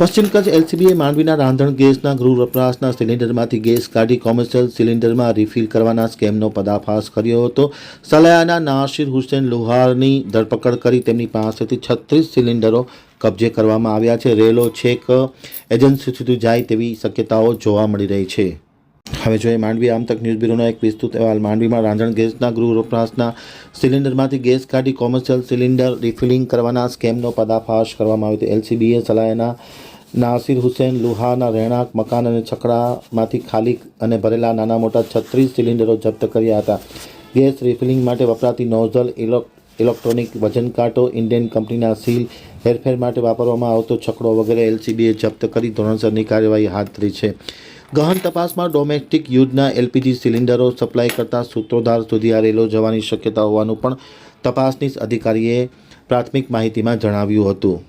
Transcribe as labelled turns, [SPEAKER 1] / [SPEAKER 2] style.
[SPEAKER 1] પશ્ચિમ કચ્છ એલસીબીએ માંડવીના રાંધણ ગેસના ગૃહ વપરાશના સિલિન્ડરમાંથી ગેસ કાઢી કોમર્શિયલ સિલિન્ડરમાં રિફિલ કરવાના સ્કેમનો પદાફાશ કર્યો હતો. સલાયાના નાસિર હુસેન લુહારની ધરપકડ કરી તેમની પાસેથી છત્રીસ સિલિન્ડરો કબજે કરવામાં આવ્યા છે. રેલો છેક એજન્સી સુધી જાય તેવી શક્યતાઓ જોવા મળી રહી છે. હવે જોઈએ માંડવી આમ તક ન્યૂઝ બ્યુરોનો એક વિસ્તૃત અહેવાલ. માંડવીમાં રાંધણ ગેસના ગૃહ વપરાશના સિલિન્ડરમાંથી ગેસ કાઢી કોમર્શિયલ સિલિન્ડર રિફિલિંગ કરવાના સ્કેમનો પર્દાફાશ કરવામાં આવ્યો હતો. એલસીબીએ સલાયના નાસિર હુસેન, લુહાના રહેણાંક, મકાન અને છકડામાંથી ખાલી અને ભરેલા નાના મોટા છત્રીસ સિલિન્ડરો જપ્ત કર્યા હતા. ગેસ રિફિલિંગ માટે વપરાતી નોઝલ ઇલેક ઇલેક્ટ્રોનિક વજન કાંટો ઇન્ડિયન કંપનીના સીલ હેરફેર માટે વાપરવામાં આવતો છકડો વગેરે એલસીબીએ જપ્ત કરી ધોરણસરની કાર્યવાહી હાથ ધરી છે. ગહન તપાસમાં ડોમેસ્ટિક યુદ્ધના એલપીજી સિલિન્ડરો સપ્લાય કરતા સૂત્રોધાર સુધી આ જવાની શક્યતા હોવાનું પણ તપાસનીશ અધિકારીએ પ્રાથમિક માહિતીમાં જણાવ્યું હતું.